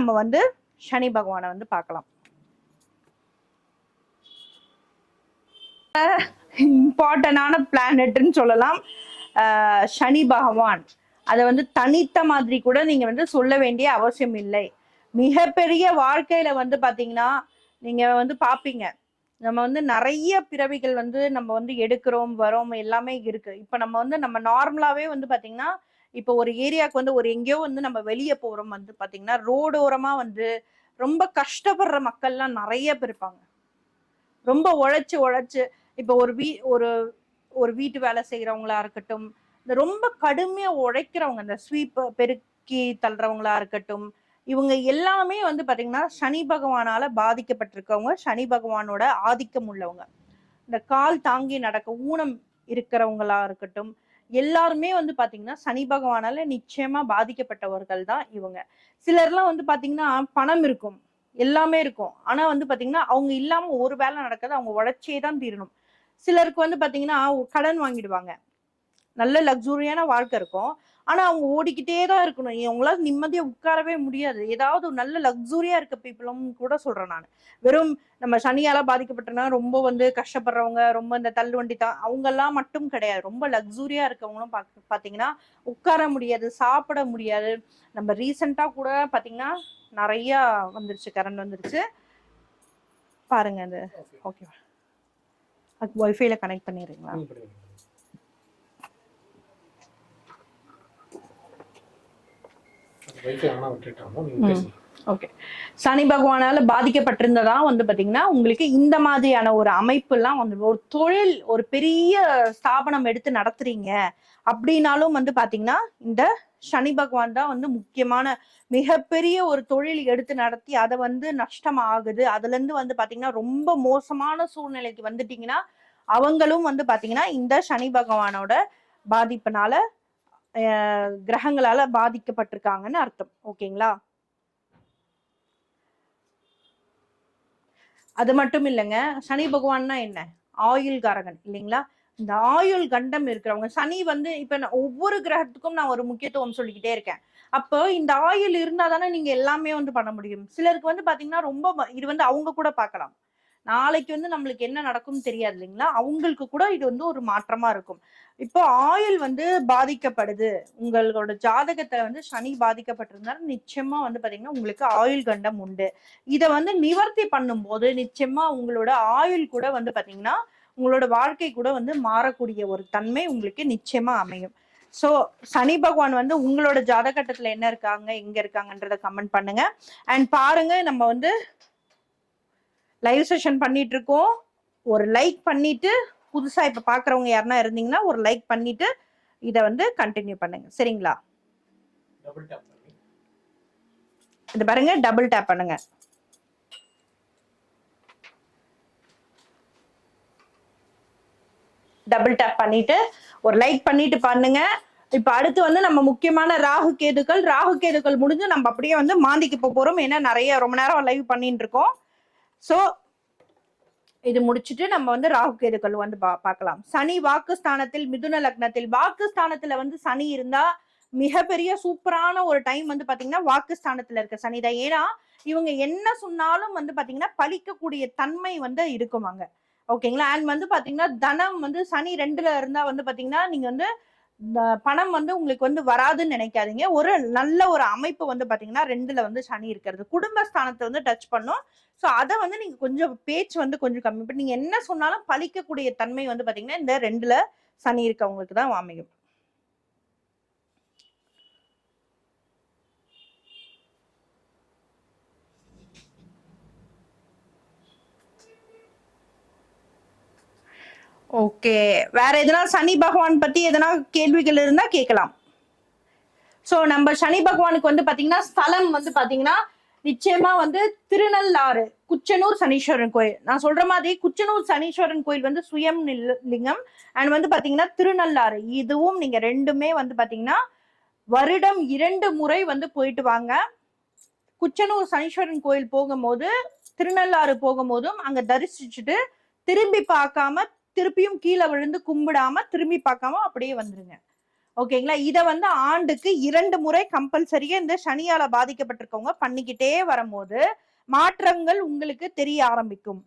நம்ம வந்து சனி பகவானை வந்து பார்க்கலாம். இம்பார்ட்டண்டான பிளானட்னு சொல்லலாம். சனி பகவான். அதை வந்து தனித்த மாதிரி கூட நீங்க வந்து சொல்ல வேண்டிய அவசியம் இல்லை. மிகப்பெரிய வாழ்க்கையில வந்து பாத்தீங்கன்னா நீங்க வந்து பாப்பீங்க. நம்ம வந்து நிறைய பிறவிகள் வந்து நம்ம வந்து எடுக்கிறோம் வரோம் எல்லாமே இருக்கு. இப்ப நம்ம வந்து நம்ம நார்மலாவே வந்து பாத்தீங்கன்னா இப்போ ஒரு ஏரியாவுக்கு வந்து ஒரு எங்கேயோ வந்து நம்ம வெளியே போறோம் வந்து பாத்தீங்கன்னா ரோடோரமா வந்து ரொம்ப கஷ்டப்படுற மக்கள்லாம் நிறைய பேர் இருப்பாங்க. ரொம்ப உழைச்சு உழைச்சு இப்போ ஒரு வீ ஒரு ஒரு வீட்டு வேலை செய்யறவங்களா இருக்கட்டும் இந்த ரொம்ப கடுமையா உழைக்கிறவங்க இந்த ஸ்வீப் பெருக்கி தள்ளுறவங்களா இருக்கட்டும் இவங்க எல்லாமே வந்து பாத்தீங்கன்னா சனி பகவானால பாதிக்கப்பட்டிருக்கவங்க சனி பகவானோட ஆதிக்கம் உள்ளவங்க. இந்த கால் தாங்கி நடக்க ஊனம் இருக்கிறவங்களா இருக்கட்டும் எல்லாருமே வந்து பாத்தீங்கன்னா சனி பகவானால நிச்சயமா பாதிக்கப்பட்டவர்கள் தான் இவங்க. சிலர்லாம் வந்து பாத்தீங்கன்னா பணம் இருக்கும். எல்லாமே இருக்கும். ஆனா வந்து பாத்தீங்கன்னா அவங்க இல்லாம ஒரு வேலை நடக்காது. அவங்க உழைச்சே தான் தீரணும். சிலருக்கு வந்து பாத்தீங்கன்னா கடன் வாங்கிடுவாங்க. நல்ல லக்ஸூரியான வாழ்க்கை இருக்கும். ஆனா அவங்க ஓடிக்கிட்டே தான் இருக்கணும். அவங்களால நிம்மதியா உட்காரவே முடியாது. ஏதாவது ஒரு நல்ல லக்ஸூரியா இருக்க பீப்புளும் கூட சொல்றேன் நான். வெறும் நம்ம சனியால பாதிக்கப்பட்டனா ரொம்ப வந்து கஷ்டப்படுறவங்க ரொம்ப இந்த தள்ளுவண்டி தான். அவங்க எல்லாம் மட்டும் கிடையாது. ரொம்ப லக்ஸூரியா இருக்கவங்களும் பாக்க- பாத்தீங்கன்னா உட்கார முடியாது சாப்பிட முடியாது. நம்ம ரீசெண்டா கூட பாத்தீங்கன்னா நிறைய வந்துருச்சு கரண்ட் வந்துருச்சு. பாருங்க அது ஓகேவா அது ஒய்ஃபைல கனெக்ட் பண்ணிடுறீங்களா? ஓகே. சனி பகவானால பாதிக்கப்பட்டிருந்ததா வந்து பாத்தீங்கன்னா உங்களுக்கு இந்த மாதிரியான ஒரு அமைப்பு எல்லாம் வந்து ஒரு தொழில் ஒரு பெரிய ஸ்தாபனம் எடுத்து நடத்துறீங்க அப்படின்னாலும் வந்து பாத்தீங்கன்னா இந்த சனி பகவான் தான் வந்து முக்கியமான மிகப்பெரிய ஒரு தொழில் எடுத்து நடத்தி அதை வந்து நஷ்டம் ஆகுது அதுல இருந்து வந்து பாத்தீங்கன்னா ரொம்ப மோசமான சூழ்நிலைக்கு வந்துட்டீங்கன்னா அவங்களும் வந்து பாத்தீங்கன்னா இந்த சனி பகவானோட பாதிப்புனால கிரகங்களால பாதிக்கப்பட்டிருக்காங்கன்னு அர்த்தம். ஓகேங்களா? அது மட்டும் இல்லைங்க. சனி பகவான்னா என்ன? ஆயுள் காரகன் இல்லைங்களா? இந்த ஆயுள் கண்டம் இருக்கிறவங்க சனி வந்து இப்ப நான் ஒவ்வொரு கிரகத்துக்கும் நான் ஒரு முக்கியத்துவம் சொல்லிக்கிட்டே இருக்கேன். அப்போ இந்த ஆயுள் இருந்தா தானே நீங்க எல்லாமே வந்து பண்ண முடியும். சிலருக்கு வந்து பாத்தீங்கன்னா ரொம்ப இது வந்து அவங்க கூட பார்க்கலாம். நாளைக்கு வந்து நம்மளுக்கு என்ன நடக்கும்னு தெரியாது இல்லைங்களா? அவங்களுக்கு கூட இது வந்து ஒரு மாற்றமா இருக்கும். இப்போ ஆயுள் வந்து பாதிக்கப்படுது. உங்களோட ஜாதகத்துல வந்து சனி பாதிக்கப்பட்டிருந்தாலும் நிச்சயமா வந்து பாத்தீங்கன்னா உங்களுக்கு ஆயுள் கண்டம் உண்டு. இத வந்து நிவர்த்தி பண்ணும்போது நிச்சயமா உங்களோட ஆயுள் கூட வந்து பாத்தீங்கன்னா உங்களோட வாழ்க்கை கூட வந்து மாறக்கூடிய ஒரு தன்மை உங்களுக்கு நிச்சயமா அமையும். சோ சனி பகவான் வந்து உங்களோட ஜாதகட்டத்துல என்ன இருக்காங்க எங்க இருக்காங்கன்றத கமெண்ட் பண்ணுங்க. அண்ட் பாருங்க நம்ம வந்து லைவ் செஷன் பண்ணிட்டு இருக்கோம் ஒரு லைக் பண்ணிட்டு புதுசா இப்ப பாக்குறவங்க யாருன்னா இருந்தீங்கன்னா ஒரு லைக் பண்ணிட்டு இத வந்து கண்டினியூ பண்ணுங்க. சரிங்களா? இது பாருங்க டபுள் டேப் பண்ணுங்க. டபுள் டேப் பண்ணிட்டு ஒரு லைக் பண்ணிட்டு பண்ணுங்க. இப்ப அடுத்து வந்து நம்ம முக்கியமான ராகு கேதுக்கள். ராகு கேதுக்கள் முடிஞ்சு நம்ம அப்படியே வந்து மாந்திக்கு போறோம். ஏன்னா நிறைய ரொம்ப நேரம் லைவ் பண்ணிட்டு இருக்கோம் சோ இது முடிச்சிட்டு நம்ம வந்து ராகு கேதுக்கள் வந்து பா பார்க்கலாம். சனி வாக்குஸ்தானத்தில் மிதுன லக்னத்தில் வாக்குஸ்தானத்துல வந்து சனி இருந்தா மிகப்பெரிய சூப்பரான ஒரு டைம் வந்து பாத்தீங்கன்னா வாக்குஸ்தானத்துல இருக்க சனிதான் ஏன்னா இவங்க என்ன சொன்னாலும் வந்து பாத்தீங்கன்னா பலிக்கக்கூடிய தன்மை வந்து இருக்குமாங்க. ஓகேங்களா? அண்ட் வந்து பாத்தீங்கன்னா தனம் வந்து சனி ரெண்டுல இருந்தா வந்து பாத்தீங்கன்னா நீங்க வந்து பணம் வந்து உங்களுக்கு வந்து வராதுன்னு நினைக்காதீங்க. ஒரு நல்ல ஒரு அமைப்பு வந்து பாத்தீங்கன்னா ரெண்டுல வந்து சனி இருக்கிறது. குடும்பஸ்தானத்தை வந்து டச் பண்ணும். ஸோ அதை வந்து நீங்க கொஞ்சம் பேச்சு வந்து கொஞ்சம் கம்மி. பண்ணி நீங்க என்ன சொன்னாலும் பழிக்கக்கூடிய தன்மை வந்து பாத்தீங்கன்னா இந்த ரெண்டுல சனி இருக்கவங்களுக்கு தான் அமையும். ஓகே. வேற எதனா சனி பகவான் பத்தி எதனா கேள்விகள் இருந்தா கேட்கலாம். சோ நம்ம சனி பகவானுக்கு வந்து பாத்தீங்கன்னா ஸ்தலம் வந்து பாத்தீங்கன்னா நிச்சயமா வந்து திருநள்ளாறு குச்சனூர் சனீஸ்வரன் கோயில். நான் சொல்ற மாதிரி குச்சனூர் சனீஸ்வரன் கோயில் வந்து சுயம் லிங்கம். அண்ட் வந்து பாத்தீங்கன்னா திருநள்ளாறு. இதுவும் நீங்க ரெண்டுமே வந்து பாத்தீங்கன்னா வருடம் இரண்டு முறை வந்து போயிட்டு வாங்க. குச்சனூர் சனீஸ்வரன் கோயில் போகும்போது திருநள்ளாறு போகும்போதும் அங்க தரிசிச்சுட்டு திரும்பி பார்க்காம திருப்பியும் கீழே விழுந்து கும்பிடாம திரும்பி பார்க்காம அப்படியே வந்துருங்க. ஓகேங்களா? இதை வந்து ஆண்டுக்கு இரண்டு முறை கம்பல்சரியா இந்த சனியால பாதிக்கப்பட்டிருக்கவங்க பண்ணிக்கிட்டே வரும்போது மாற்றங்கள் உங்களுக்கு தெரிய ஆரம்பிக்கும்.